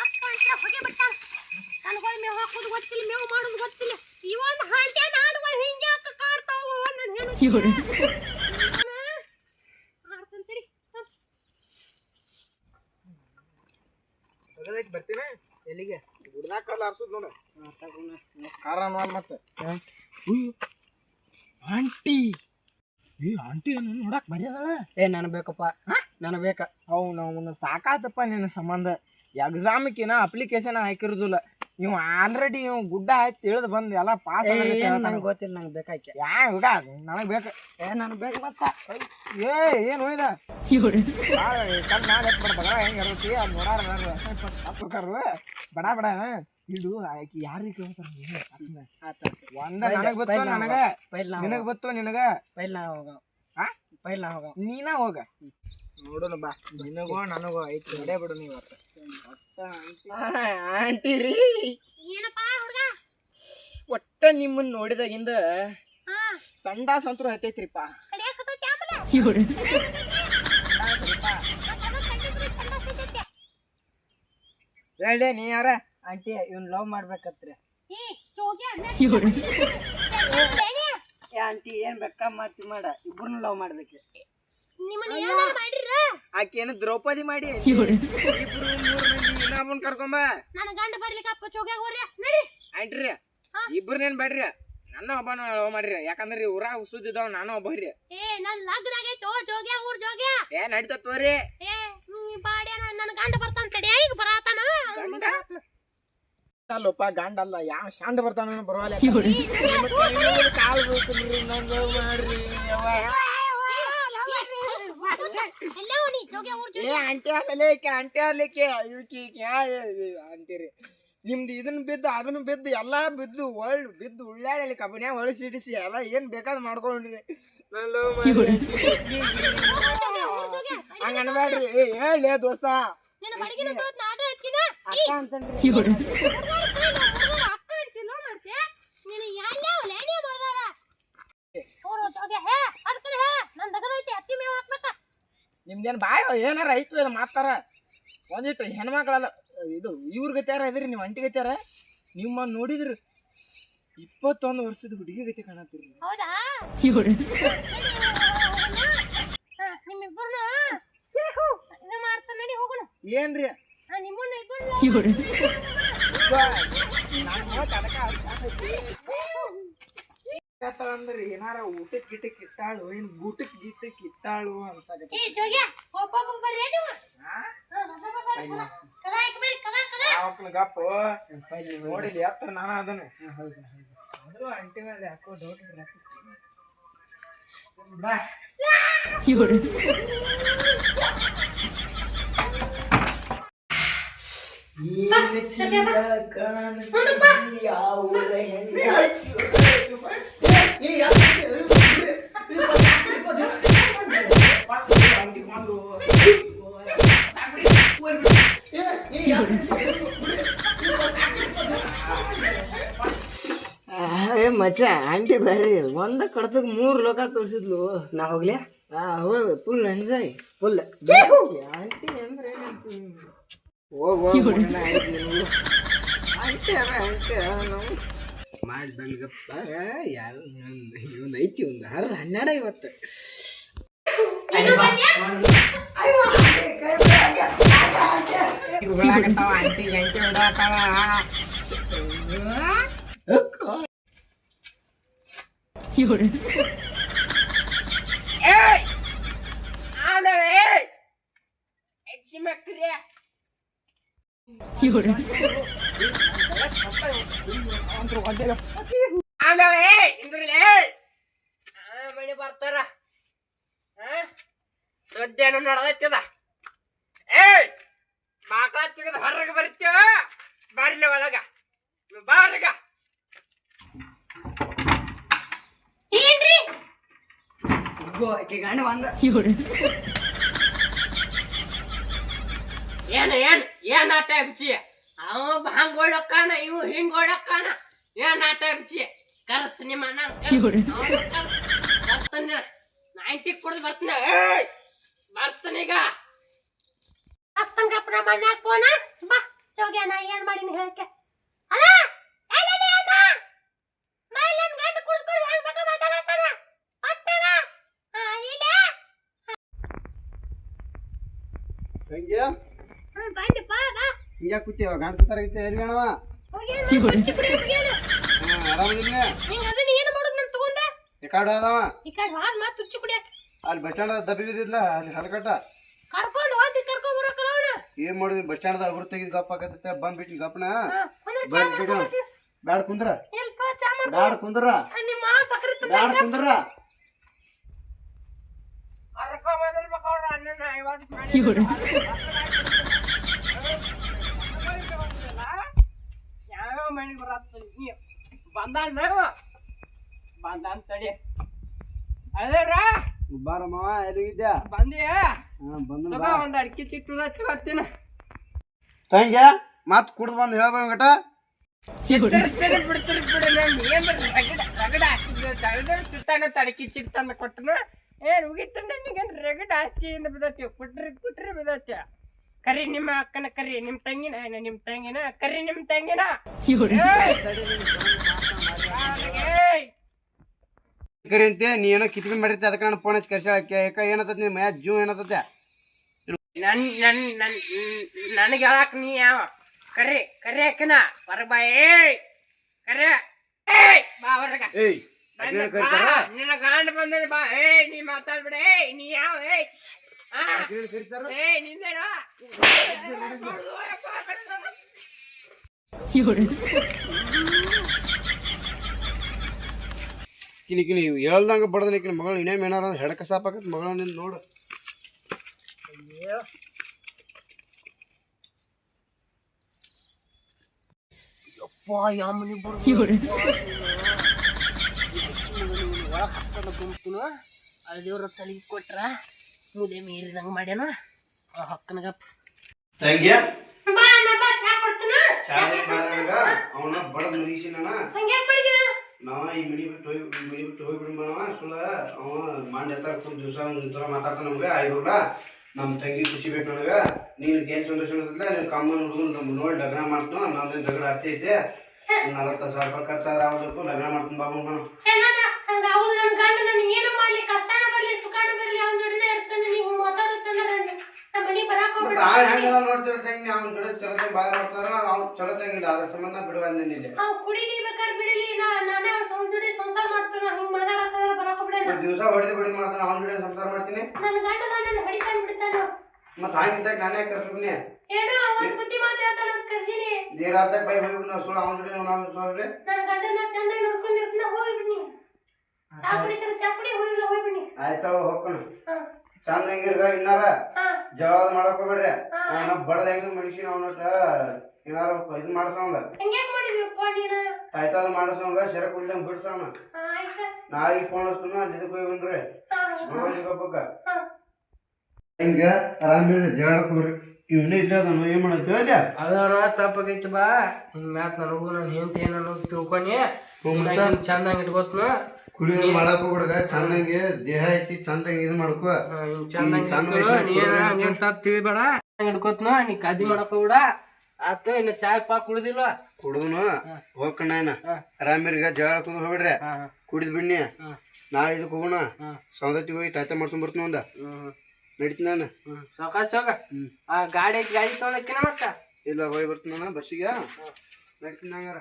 ಅಂತ ಹೊಗೆ ಬಿಟ್ಟಾನ ನನಗೊಳ್ ಮೇವು ಹಾಕುದು ಗೊತ್ತಿಲ್ಲ ಮೇವು ಮಾಡೋದು ಗೊತ್ತಿಲ್ಲ ಇವನ್ ಹಂಟೆ ನಾಡುವ ಹಿಂಗೆ ಯಾಕ ಕಾಡ್ತಾವು ನನ್ನ ಹೆಣ್ಣು ಆಡ್ತಂತೀರಿ ತೆಗದೈತಿ ಬರ್ತೀನ. ಎಲ್ಲಿಗೆ? ಗುಡ್ದಾಕ ಕಲ್ಲ ಆರ್ಸುದ್ ನೋಡ. ಕಾರ ನೋಡ್ ಮತ್ತೆ ಆಂಟಿ. ಏ ಆಂಟಿ ಏನು ನೋಡಕ್ ಬರೀ ಅದಾಳ ಏ ನಾನು ಬೇಕಪ್ಪ. ನನಗೆ ಬೇಕ. ಅವು ನಾವು ಸಾಕಾತಪ್ಪ ನಿನ್ನ ಸಂಬಂಧ. ಎಕ್ಸಾಮಿಕಿನ ಅಪ್ಲಿಕೇಶನ್ ಹಾಕಿರೋದಿಲ್ಲ. ನೀವು ಆಲ್ರೆಡಿ ಇವ್ ಗುಡ್ಡ ಹಾಕಿ ಇಳಿದು ಬಂದು ಎಲ್ಲ ಪಾಸ್ ನಂಗೆ ಗೊತ್ತಿಲ್ಲ ನಂಗೆ ಬೇಕಾಯ್ಕೆ ಯಾ ಹುಡುಗ ನನಗೆ ಬೇಕು. ಏ ನನಗೆ ಬೇಕು ಮತ್ತ. ಏ ಏನು ಹೋಯ್ದ? ಕಲ್ ನಾಳೆ ಎತ್ಬಿಡ್ಬೇಕ ಹೆಂಗೆ ಇರುತ್ತೆ ಅದು ನೋಡಾರ ತಪ್ಪು ಬಡ ಬಡ. ಇದು ಆಕಿ ಯಾರಿಗೆ ಕೇಳ್ತಾರೆ ಒಂದ ನನಗೆ ಬತ್ತು ನನಗೆ? ನಿನಗೆ ಬತ್ತು ನಿನಗ? ಪೈಲ್ ನಾ ಹೋಗ. ಹಾ ಪೈಲ್ ನಾ ಹೋಗ. ನೀನ ಹೋಗ. ನೋಡೋಣ ಬಾ. ನಿನಗೋ ನನಗೋ ಐತಿ ನಡೆ ಬಿಡು ನೀವು ಆಂಟಿ ರೀ ಏನಪ್ಪ ಹುಡುಗ ಒಟ್ಟ ನಿಮ್ಮನ್ನ ನೋಡಿದಾಗಿಂದ ಸಂಡಾ ಸಂಡಾಸ್ ಅಂತೂ ಹತ್ತೈತ್ರಿಪ್ಪ ಹೇಳಿ ನೀ ಯಾರ ಆಂಟಿ ಇವ್ನ ಲವ್ ಮಾಡ್ಬೇಕತ್ರಿ ಆಂಟಿ ಏನ್ ಬೇಕಾ ಮಾಡ್ತಿ ಮಾಡ ಇಬ್ಬರನ್ನ ಲವ್ ಮಾಡ್ಬೇಕು ನಿಮ್ಮನ್ನ ಏನಾರ ಮಾಡಿರ ಆಕಿ ದ್ರೌಪದಿ ಮಾಡಿ ಇಬ್ರು ಮೂರು ಮಂದಿ ಇನ್ನೊಬ್ಬನ್ ಕರ್ಕೊಂಬ ನನ್ನ ಗಂಡ ಬರ್ಲಿಕ್ಕೆ ಅಪ್ಪ ಜೋಗ್ಯಾಗ ಹೋಗ್ರಿ. ನಡಿ. ಆಂಟ್ರಿ ಇಬ್ರನ್ನೇನ್ ಬೇಡ್ರಿ? ನನ್ನ ಒಬ್ಬನ ಮಾಡ್ರಿ. ಯಾಕಂದ್ರೆ ಊರಾಗ ಸುದ್ದಿದ್ದಾವ ನಾನು ಒಬ್ಬ ರೀ ಏ ನನ್ ಲಗ್ನ ಆಗೈತೋ ಜೋಗ್ಯ ಊರ್ ಜೋಗ್ಯ ಏ ನಡೀತ ತೋರಿ. ಏ ನೀ ಬಾಡ್ಯ ನನ್ನ ಗಂಡ ಬರ್ತಾನ ತಡಿ. ಈಗ ಬರತಾನ? ಗಂಡ? ಅಲ್ಲಪ್ಪ ಗಂಡ ಅಲ್ಲ. ಯಾವ ಶಾಂಡ ಬರ್ತಾನ ಬರವಲ್ಲ ಕಾಲ್ ಮಾಡ್ರಿ. ಜೋಗ್ಯ ಆಂಟಿ ಆಗ್ಲಿಕ್ಕೆ ಆಂಟಿ ಆಗ್ಲಿಕ್ಕೆ. ಇವಕ್ಕೆ ಅಂತೀರಿ. ನಿಮ್ದು ಇದನ್ನ ಬಿದ್ದು ಅದನ್ನ ಬಿದ್ದು ಎಲ್ಲಾ ಬಿದ್ದು ಒಳ್ ಬಿದ್ದು ಉಳ್ಳಾಡಲಿ ಕಬ್ಬನ್ಯಾಗ ಒಳ ಸಿಡಿಸಿ ಎಲ್ಲ ಏನ್ ಬೇಕಾದ್ ಮಾಡ್ಕೊಂಡ್ರಿ. ಹಂಗ ಅನ್ಬೇಡ್ರಿ ಏ ಹೇಳಿ ದೋಸ್ತ. ಅಕ್ಕ ಅಂತನ್ರಿ ಅಕ್ಕ ಅಂತಿಲ್ಲ ಮಾಡ್ತೆ ನೀನು ಎಲ್ಲೋ ಲೇಡಿ ಮಾಡ್ದಾರ ಊರು ಜೋಗ್ಯ ಹೇಳ ಅದಕ್ಕನ ಹೇಳ ನನ್ ದಗದೈತಿ ಹತ್ತಿ ಮೇವ್ ಹಾಕ್ಬೇಕ ನಿಮ್ದೇನ್ ಬಾಯ್ ಏನಾರ ಐತು ಇದು ಮಾತಾರ? ಒಂದಿಟ್ಟು ಹೆಣ್ಮಕ್ಳಲ್ಲ ಇದು ಇವ್ರ ಗತ್ಯಾರ ಇದ್ರಿ ನೀವು ಅಂಟಿ ಗತ್ಯಾರ? ನಿಮ್ಮ ನೋಡಿದ್ರಿ ಇಪ್ಪತ್ತೊಂದು ವರ್ಷದ ಹುಡುಗಿ ಗತಿ ಕಾಣತ್ತೀರಿ ಹೌದಾ? ಏನ್ರಿ? ನಿಮ್ಮನ್ನ ಅಂದ್ರೆ ಏನಾರ ಊಟಕ್ ಗಿಟಕ್ ಇಟ್ಟಾಳು ಏನ್ ಗೂಟಕ್ ಗಿಟಕ್ ಇಟ್ಟಾಳು ಅನ್ಸಾಕತ್ತಿ. ಗಪ್ಪು? ನೋಡಿಲಿ ಹತ್ರ ನಾನು ಅದನ್ನ. ಆದ್ರೂ ಅಂಟಿ ಮೇಲೆ ಯಾಕೋ ಡೌಟ್ ಸದ್ಯ ಬಾ. ಮುಂದಕ್ ಬಾ. ಏ ಮಚ್ಚ ಆಂಟಿ ಬರ್ರಿ. ಒಂದ ಕಡತಕ್ ಮೂರ್ ಲೋಕ ತೋರಿಸಿದ್ಲು. ನಾ ಹೋಗ್ಲಿ? ಆ ಹೋಗ ಫುಲ್ ಎಂಜಾಯ್ ಫುಲ್ ಆಂಟಿ ಅಂದ್ರೆ ಹೋಗ್ ಹೋಗ್ ನಿನ್ಗೂ. ಆಂಟಿ ಅವ ಆಂಟಿ ನಾವು ಮಾಡಿ ಬೆಳ್ಗಪ್ಪ ಯಾರು ಇವನ್ ಐತಿ ಒಂದು ಹರಿದ ಹನ್ನೆರಡ ಇವತ್ತು ಆಂಟಿ ಗಂಟೆ ಹೊಡಾಕತ್ತಾವ ಏ ಆದಳೆ ಏಯ್ ಹೆಚ್ಚು ಮಕ್ಕ್ರೆ ಆದಳೆ ಇಂದ್ರಲೆ ಆ ಮಣಿ ಬರ್ತಾರ ಸದ್ಯನು ನಡೆದೈತದ ಏ ಬಾಕಲ ತೆಗೆದು ಹೊರಗೆ ಬರ್ತೀವ ಬರ್ಲಿ ಒಳಗ ಬಾರಗ ಗೋ ಆಕಿ ಗಂಡ ಬಂದ. ಏನ ಏನ್ ಏನ್ ಆಟ ಬಿಚ್ಚಿ? ಅವ ಹಂಗ ಓಡಕ್ಕಾಣ ಇವ್ ಹಿಂಗ್ ಓಡಕ್ಕಾಣ ಏನ್ ಆಟ ಬಿಚ್ಚಿ? ಕರ್ಸ್ ನಿಮ್ಮ ಅಣ್ಣ ಬರ್ತಾನೆ. ನೈಂಟಿ ಕುಡ್ದು ಬರ್ತಾನೆ. ಏಯ್ ಬರ್ತಾನೆ ಈಗ. ಅಸ್ತಂಗ ಪ್ರಮಾಣ ಫೋನ ಬಾ ಜೋಗ್ಯ ನಾ ಏನ್ ಮಾಡಿನ ಹೇಳಕ್ಕೆ ಅಲ್ಲ ಎಲ್ಲಿದೆ ಅಣ್ಣ ಮೈಲನ್ ಗಂಡ ಕುಡ್ದು ಕುಡ್ದು ಹೆಂಗ್ ಬೇಕಾ ಮಾತಾಡತ್ತಾನ ಪಟ್ಟಣ ಹಾ ಇಲ್ಲೇ ತಂಗಿ ಹಾ ಬಂದಿಪ್ಪ ಬಾ ಹಿಂಗ್ಯಾ ಕೂತೀವ ಗಂಡ ತರ ಐತೆ ಎಲ್ಲಿ ಗಣವ ಆರಾಮದಿಲ್ಲ ಯಾಕಾಡ ಅದಾವ? ಅಲ್ಲಿ ಬಸ್ ಸ್ಟ್ಯಾಂಡ್ ದಬ್ಬಿ ಬಿದ್ದಿದ್ಲ ಅಲ್ಲಿ ಹಲಕಟ್ಟ ಏನು ಮಾಡಿದ್ವಿ ಬಸ್ ಸ್ಟ್ಯಾಂಡ್ ಅವ್ರು ತೆಗಿದ್ ಗಪ್ಪ ಆಗತ್ತೆ ಬಂದ್ ಬಿಟ್ಟಿ ಗಪ್ಪನ ಬ್ಯಾಡ ಕುಂದ್ರ. ಬ್ಯಾಡ ಕುಂದ್ರ. ಬ್ಯಾಡ ಕುಂದ್ರ. ಯಾವ ಮನೆಗೆ ಬರತ್ತ ಬಂದಾನ ಬಂದಾನ ತಡಿ ಅದೇರ ಬಾರಮ್ಮ ಬಂದಿಯಾ ಒಂದ್ ಅಡಿಕೆ ಚಿಟ್ಟು ತಂಗ್ಯ ಮತ್ ಕುಡ್ದು ಬಂದು ಹೇಳ್ಬೇಕಟ ಬಿಡ್ತೀರಿ ಬಿಡ್ತೀರಿ ಬಿಡಿ ಏನು ಏನ್ ರಗಡ ರಗಡ ತಡಕಿ ಚಿಟ್ಟಾನ ಕೊಟ್ಟನು. ಏನ್ ಉಗಿತ ನನಗೆ ರಗಡ ಆಸ್ತಿಯಿಂದ ಬಿದ್ದತಿ ಕುಟ್ರಿ ಕುಟ್ರಿ ಬಿದ್ದತಿ ಕರಿ ನಿಮ್ಮ ಅಕ್ಕನ ಕರಿ ನಿಮ್ಮ ತಂಗಿನ ನಿಮ್ಮ ನಿಮ್ ತಂಗಿನ ಕರಿ ನಿಮ್ಮ ತಂಗಿನ. ಏಯ್! ಏಯ್! ಕರಿ ಅಂತೆ ನೀ ಏನೋ ಕಿತ್ಕೊಂಡ್ ಮಾಡಿರ್ತಿ ಅದಕ್ಕೆ ನಾನು ಫೋನ್ ಹಚ್ಚಿ ಕರ್ಸಾಳಕ್ಕೆ ಯಾಕ ಏನತ್ತತಿ ನಿಮ್ಮ ಮ್ಯಾಚ್ ಜೂ ಏನತ್ತತೆ ನನ್ ನನ್ ನನ್ ನನಗೆ ಹೇಳಕ್ ನೀ ಯಾವ? ಕರಿ ಕರಿ ಅಕ್ಕನ ಬರ ಬಾ. ಏಯ್! ಕರಿ. ಏಯ್! ಬಾ ಹೊರಗ. ಏಯ್ ನಿನ್ನ ಗಂಡ ಬಂದದ ಬಾ. ಏ ನೀ ಮಾತಾಡ್ಬಿಡ. ಏ ನೀ ಯಾವ ಏ? ಏಯ್ ನಿಂದೇನಾ? ಕಿನಿ ಹೇಳ್ದಂಗ ಬಡದನ ಕಿನಿ ಮಗಳು ಇನ್ನೇಮ್ ಏನಾರ ಹೆಡಕ ಸಾಪಾಕತ್ ಮಗಳ ನಿನ್ ನೋಡು. ಗುಂಪುನು ಅಳ್ದೇವ್ರ ಸಲಿಗೆ ಕೊಟ್ರ ಮುದೆ ಮೀರಿದಂಗ ಮಾಡ್ಯಾನ. ಭಾಳ ಹೊಕ್ಕನಗಪ್ಪ ಕೊಡ್ತೀನ. ಅವನ ಬಡದ್ ಮಾಡಿದ್ಯ? ನಾವ ಈ ಮನಿ ಬಿಟ್ಟು ಹೋಗಿ ಮನಿ ಬಿಟ್ಟು ಹೋಗ್ಬಿಡ್ಬಾನವ ಸುಳ್ಳ ಅವ ಮಂಡ್ ಎತ್ತಾರ ಕುಂತ ದಿವಸ ಮಾತಾಡ್ತಾನ ನಮ್ಗೆ ಐದುರ್ಲ ನಮ್ಮ ತಂಗಿ ಖುಷಿ ಬೇಕು ನನಗೆ. ನೀನು ಏನು ಸಂತೋಷ ಅನ್ಸಲ್ಲ ನೀನು ಕಮ್ಮನ ಹುಡುಗನ ನಮ್ಮ ನೋಡಿ ಲಗ್ನ ಮಾಡ್ತಾನ ನಾನು ಲಗ್ನ ಆಸ್ತಿ ಐತೆ. ನಲವತ್ತು ಸಾವಿರ ರೂಪಾಯಿ ಖರ್ಚಾದ್ರೆ ಆಗೋದಕ್ಕೂ ಲಗ್ನ ಮಾಡ್ತಾನೆ ಬಾಬು ನಾನು ಹಂಗ ನನ್ನ ಗಂಡ ನಾನು ಏನು ಮಾಡ್ಲಿ ಕಷ್ಟನ ಬರ್ಲಿ ಸುಖಾನ ಬರ್ಲಿ ಅವ್ನ ಜೋಡಿನೇ ಇರ್ತಾನೆ ನೀವು ಮಾತಾಡುತ್ತಂದ್ರ ನಮ್ಮ ಮನೆ ಬರಕ್ಕೆ ಹೋಗ್ಬೇಡ. ಆ ಹೆಂಗೆಲ್ಲ ನೋಡ್ತಿರೋ ತಂಗಿ ಅವ್ನ ಜೊತೆ ಚಲೋ ಭಾಳ ಮಾಡ್ತಾರ ಅವ್ನು ಚಲೋ ತಂಗಿಲ್ಲ ಅದ್ರ ಸಂಬಂಧ ಬಿಡುವ ಅಂದಿಲ್ಲ ಅವ್ ಕುಡಿಲಿ ಬೇಕಾದ್ರೆ ಬಿಡಲಿ ನಾ ನಾನೇ ಅವ್ನ ಜೊತೆ ಸಂಸಾರ ಮಾಡ್ತಾನ ಹಿಂಗ್ ಮಾತಾಡತ್ತಂದ್ರ ಬರಕ್ಕೆ ಬಿಡ ದಿವಸ ಹೊಡೆದು ಬಿಡಿ ಮಾಡ್ತಾನೆ ಅವ್ನ ಜೊತೆ ಸಂಸಾರ ಮಾಡ್ತೀನಿ. ನನ್ನ ಗಂಡ ನನ್ನ ಹೊಡಿತಾನ ಬಿಡ್ತಾನ. ಮತ್ತೆ ಹಂಗಿದ್ದಾಗ ನಾನೇ ಕರ್ಸುಗ್ನಿ ಏನೋ ಅವನ ಬುದ್ಧಿ ಮಾತು ಹೇಳ್ತಾನ ಅಂತ ಕರ್ಸಿನಿ. ದೇರಾತ ಬೈ ಹೋಗಿ ನಾವು ಸುಳ್ಳು ಅವ್ನ ಜೊತೆ ನಾವು ನನ್ನ ಗಂಡನ ಚಂದಾಗಿ ನೋಡ್ಕೊಂಡಿರ್ತಾನ ಹೋಗ್ಬಿಡ್ನಿ ಚಾ ಕುಡಿತಾರ ಚಾ ಕುಡಿ ಹೋಗಿಲ್ಲ ಹೋಗ್ಬಿಡ್ನಿ ಆಯ್ತಾವ ಹೋಗ್ಕೊಣ ಹಾ. ಇನ್ನಾರ? ಹಾ. ಜವಾದ ಮಾಡಕ್ ಹೋಗ್ಬೇಡ್ರಿ. ಹಾ. ಅವನ ಬಡದ ಹೆಂಗ ಮನುಷ್ಯನ ಅವನಟ ಏನಾರ ಇದು ಮಾಡ್ಸವಂಗ ಹಂಗ್ಯಾಕ್ ಮಾಡಿದ್ವಿಪ್ಪ ನೀನು? ತಾಯ್ತಾದ ಮಾಡ್ಸವಂಗ ಸೆರೆ ಕುಡ್ಲಂಗ್ ಬಿಡ್ಸವನ ಹಾ ಆಯ್ತಾ. ನಾಳೆ ಫೋನ್ ಹಚ್ತಾನ ಅಲ್ಲಿ ಇದಕ್ಕೆ ಹೋಗಿ ಬನ್ರಿ ಹೋಗಿ. ಆರಾಮಿಲ್ಲ ಜಗಳಕ್ ಹೋಗ್ರಿ. ಇವನೇ ಇಲ್ಲ ಏನ್ ಮಾಡತ್ತೀವ ಅಲ್ಲ? ಅದರ ತಪ್ಪಾಗೈತಿ ಬಾ. ಹಿಂಗ್ ಮ್ಯಾತ್ ನನಗೂ ನನ್ನ ಹೆಂಡತಿ ಏನ ಅನ್ನೋದು ತಿಳ್ಕೊನಿ? ಚಂದಂಗ್ ಇಟ್ಕೋತ್ನ. ಕುಡಿಯೋದು ಮಾಡಪ್ಪ ಹುಡುಗ ಚಂದಂಗೆ ದೇಹ ಐತಿ ಚಂದಂಗೆ ಇದು ಮಾಡ್ಕೋ. ತಿಳಿಬೇಡ. ಇಟ್ಕೋತ್ನ ನೀ ಕಾಜಿ ಮಾಡಕ್ ಹೋಗ್ಬಿಡ ಆತು ಇನ್ನು ಚಾ ಪಾಕ್ ಕುಡ್ದಿಲ್ವ? ಕುಡ್ದನು. ಹೋಗ್ಕಣ್ಣ ರಾಮೀರ್ಗ. ಆರಾಮಿರ್ಗ ಜಗಳ ಕುದ್ ಹೋಗ್ಬಿಡ್ರಿ. ಕುಡಿದ್ ಬಿಡ್ನಿ. ನಾಳೆ ಇದಕ್ಕೆ ಹೋಗೋಣ. ಸೌದತ್ತಿ ಹೋಗಿ ಟಾಯ್ತಾ ಮಾಡ್ಕೊಂಡ್ ಬರ್ತೀನಿ ಒಂದ. ಹ್ಮ್ ನಡೀತೀನಿ ನಾನು. ಸಾವ್ಕಾಸ್ ಆ ಗಾಡಿ ಗಾಡಿ ತೊಗೊಳಕ್ಕಿನ ಮತ್ತ? ಇಲ್ಲ ಹೋಗಿ ಬರ್ತೀನಿ ಬಸ್ಸಿಗೆ. ನಡೀತೀನಿ ಹಂಗಾರ.